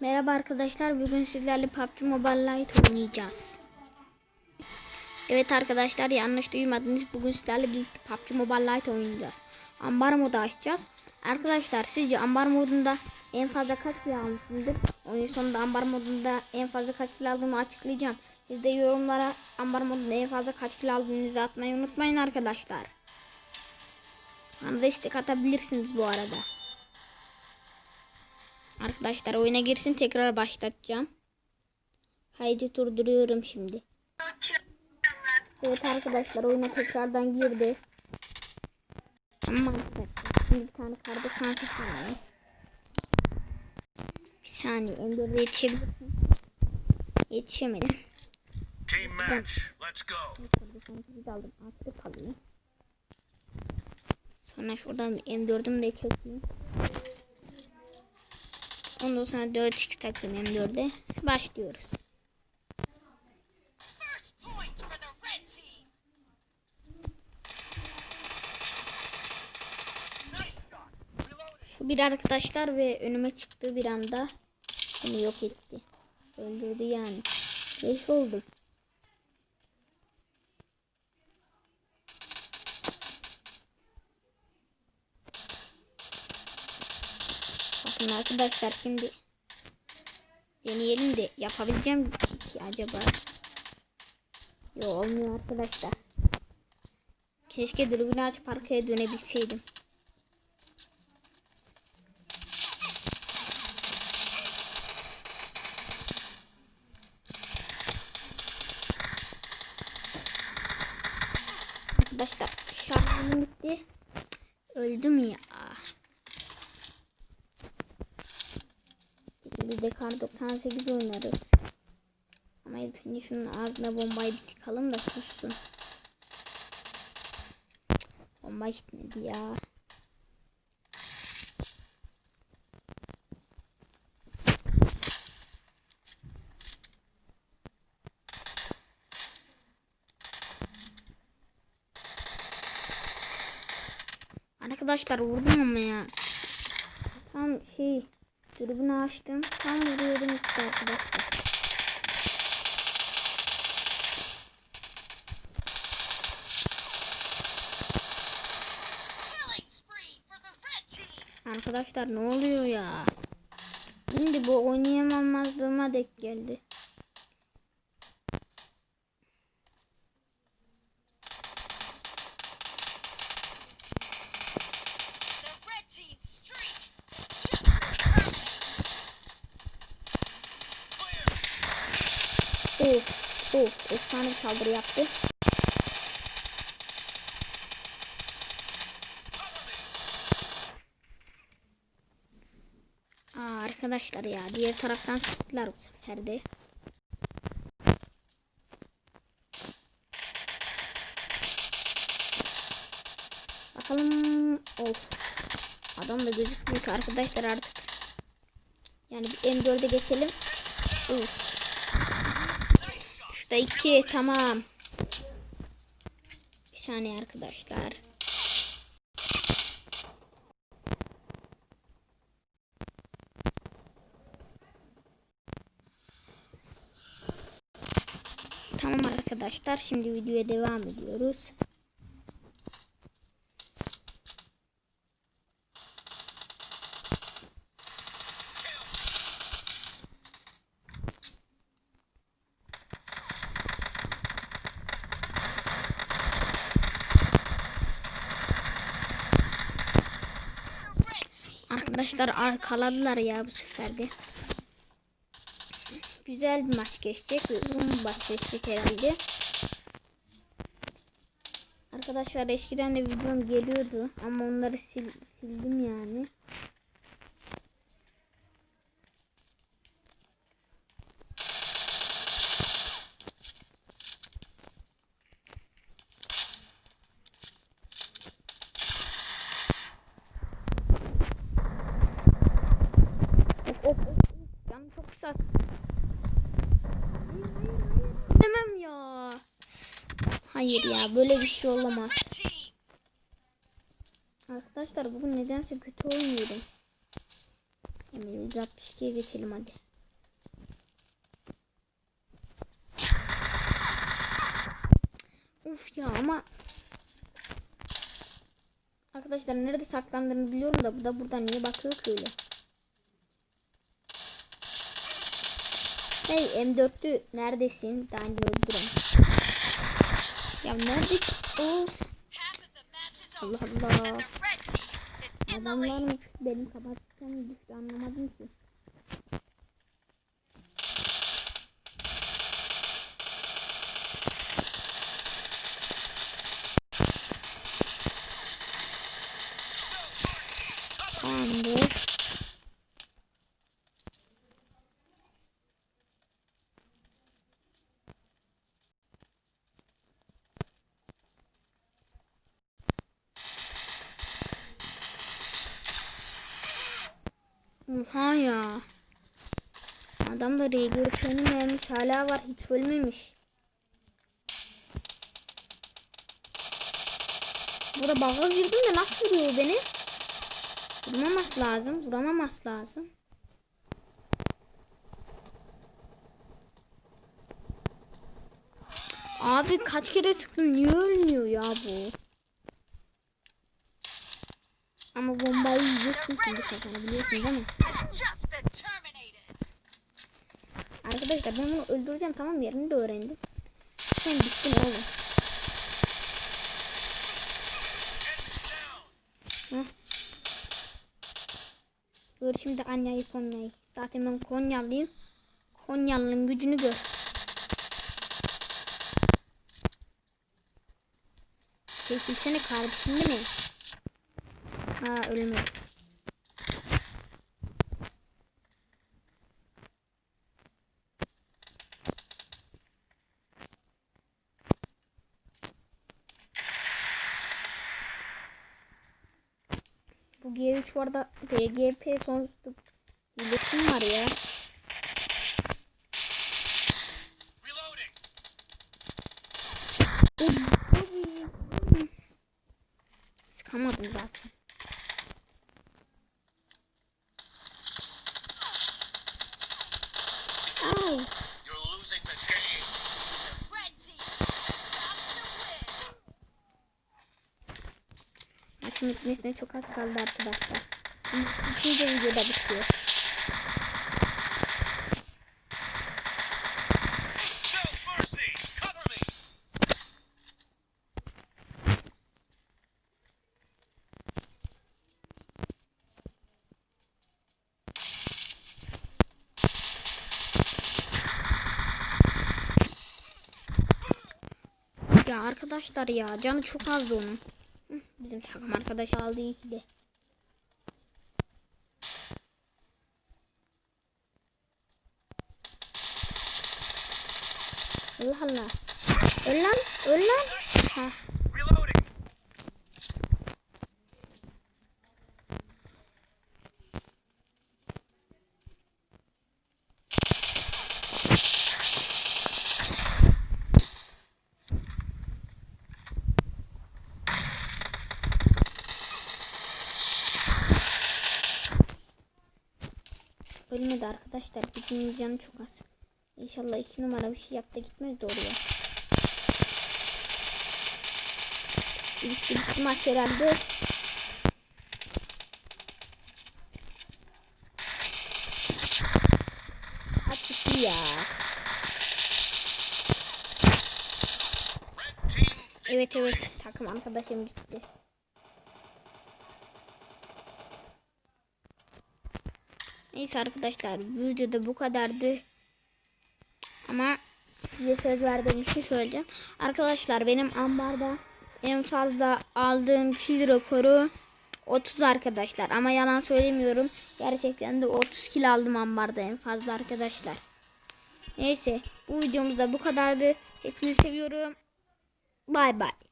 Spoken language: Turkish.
Merhaba arkadaşlar. Bugün sizlerle PUBG Mobile Lite oynayacağız. Evet arkadaşlar yanlış duymadınız. Bugün sizlerle birlikte PUBG Mobile Lite oynayacağız. Ambar modu açacağız. Arkadaşlar sizce ambar modunda en fazla kaç kill almışımdır? Oyun sonunda ambar modunda en fazla kaç kill aldığımı açıklayacağım. Siz de yorumlara ambar modunda en fazla kaç kill aldığınızı atmayı unutmayın arkadaşlar. Bana da istek atabilirsiniz bu arada. Arkadaşlar oyuna girsin tekrar başlatacağım. Kaydı durduruyorum şimdi. Evet arkadaşlar oyuna tekrardan girdi. Tamam arkadaşlar. Şimdi bir tane karda şansı kullanalım. Bir saniye Ender'de yetişebilirsin. Yetişemedim. Team match. Let's go. Aldım. Aktif alayım. Sonra şuradan bir M4'ümü de çekeyim. Ondan sonra 4 2 takım M4'e başlıyoruz. Şu bir arkadaşlar ve önüme çıktığı bir anda beni yok etti. Öldürdü yani. Beş oldum. Bakın arkadaşlar şimdi deneyelim de yapabileceğim ki acaba. Yok olmuyor arkadaşlar. Keşke dürbünü açıp arkaya dönebilseydim. Arkadaşlar şarjım bitti. Öldüm ya. Bir de kar 98 oynarız. Ama ilk önce şunun ağzına bombayı bir da sussun. Bomba gitmedi ya. Arkadaşlar vurdum ama ya. Tam şey dürbünü açtım. Tam vuruyordum işte arkadaşlar. Arkadaşlar ne oluyor ya? Şimdi bu oynayamamazlığıma dek geldi. Of of efsane saldırı yaptı. Aa, arkadaşlar ya diğer taraftan tuttular bu sefer. Bakalım of. Adam da gözükmüyor ki arkadaşlar artık. Yani bir M4'e geçelim. Uf. Şurada iki tamam. Bir saniye arkadaşlar. Tamam arkadaşlar şimdi videoya devam ediyoruz. Arkadaşlar arkaladılar ya bu sefer de. Güzel bir maç geçecek ve uzun bir maç geçecek herhalde. Arkadaşlar eskiden de videom geliyordu ama onları sil- sildim yani. Hayır ya böyle bir şey olamaz. Arkadaşlar bugün nedense kötü oynuyorum. Emir 162'ye geçelim hadi. Uf ya ama Arkadaşlar nerede saklandığını biliyorum da bu da buradan niye bakıyor ki öyle. Hey M4'lü neredesin? Ben öldür ya ki? Of. Allah Allah. Adamlar benim kapasitem düştü anlamadım ki. Oha ya. Adam da regül vermiş hala var hiç ölmemiş. Burada baga girdim de nasıl vuruyor beni? Vurmaması lazım. Vuramaması lazım. Abi kaç kere sıktım niye ölmüyor ya bu? Ama yiyeceksin şimdi sefer biliyorsun değil mi? Arkadaşlar ben bunu öldüreceğim tamam yerini de öğrendim. Sen bittin oğlum. Gör şimdi Anya'yı Konya'yı. Zaten ben Konyalıyım. Konyalı'nın gücünü gör. Çekilsene kardeşim mi ne? Ha ölmedi. Bu G3 var da DGP sonsuzluk iletim var ya. Sıkamadım zaten. Ay. Maçın bitmesine çok az kaldı arkadaşlar. İkinci videoda bitiyor. Ya arkadaşlar ya canı çok azdı onun. Bizim takım arkadaş aldı iyi ki de. Allah Allah. Öl lan, öl lan. Ha. Ölmedi arkadaşlar. Bizim canı çok az. İnşallah iki numara bir şey yaptı gitmez de oraya. Bitti maç herhalde. Hadi ya. Evet evet takım arkadaşım gitti. Neyse arkadaşlar bu videoda bu kadardı. Ama size söz verdiğim bir şey söyleyeceğim. Arkadaşlar benim ambarda en fazla aldığım kil rekoru 30 arkadaşlar. Ama yalan söylemiyorum. Gerçekten de 30 kil aldım ambarda en fazla arkadaşlar. Neyse bu videomuzda bu kadardı. Hepinizi seviyorum. Bay bay.